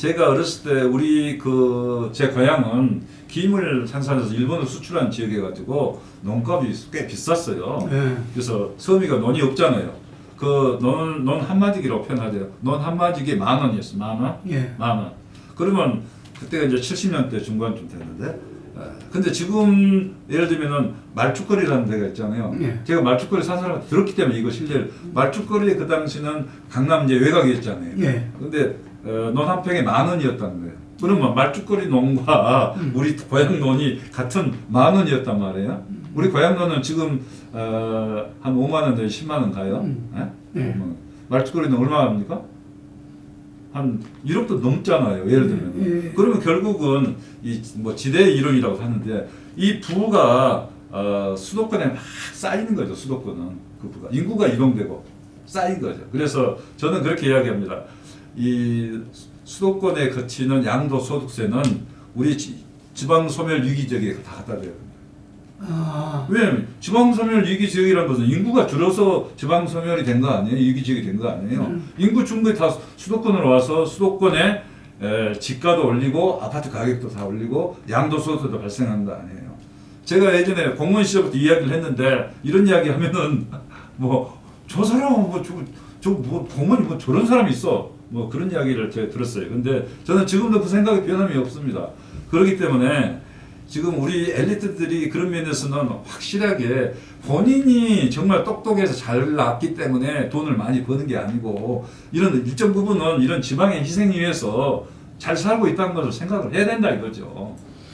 제가 어렸을 때 우리 그 제 고향은 김을 생산해서 일본을 수출한 지역에 가지고 농값이 꽤 비쌌어요. 예. 그래서 서미가 논이 없잖아요. 그논논 한마디기로 표현하죠. 논 한마디기 만 원이었어. 만 원? 예. 만 원. 그러면 그때가 이제 70년대 중반쯤 됐는데. 에, 근데 지금 예를 들면은 말죽거리라는 데가 있잖아요. 예. 제가 말죽거리 산 사람한테 들었기 때문에 이거 실례를 말죽거리 그 당시는 강남 이제 외곽에 있잖아요. 예. 근데 어, 논한 평에 만 원이었다는 거예요. 그러면 말죽거리 논과 음. 우리 고향 논이 같은 만 원이었단 말이에요. 우리 고향 논은 지금 어, 한 5만 원 내지 10만 원 가요. 음. 예? 예. 뭐, 말죽거리는 얼마 합니까? 한 1억도 넘잖아요. 예를 들면. 예, 예. 그러면 결국은 이 뭐 지대 이론이라고 하는데 이 부가 어, 수도권에 막 쌓이는 거죠. 수도권은 그 부가 인구가 이동되고 쌓인 거죠. 그래서 저는 그렇게 이야기합니다. 이 수도권에 거치는 양도 소득세는 우리 지, 지방 소멸 위기 지역에 다 갖다 대요. 아. 왜냐면 지방 소멸 위기 지역이라는 것은 인구가 줄어서 지방 소멸이 된 거 아니에요? 위기 지역이 된 거 아니에요? 음. 인구 충분히 다 수도권으로 와서 수도권에 에, 집가도 올리고 아파트 가격도 다 올리고 양도소득도 발생한 거 아니에요? 제가 예전에 공무원 시절부터 이야기를 했는데 이런 이야기 하면은 뭐 저 사람은 뭐저저뭐 공무원이 뭐 저런 사람이 있어 뭐 그런 이야기를 제가 들었어요. 근데 저는 지금도 그 생각에 변함이 없습니다. 그렇기 때문에 지금 우리 엘리트들이 그런 면에서는 확실하게 본인이 정말 똑똑해서 잘 났기 때문에 돈을 많이 버는 게 아니고 이런 일정 부분은 이런 지방의 희생 위해서 잘 살고 있다는 것을 생각을 해야 된다 이거죠.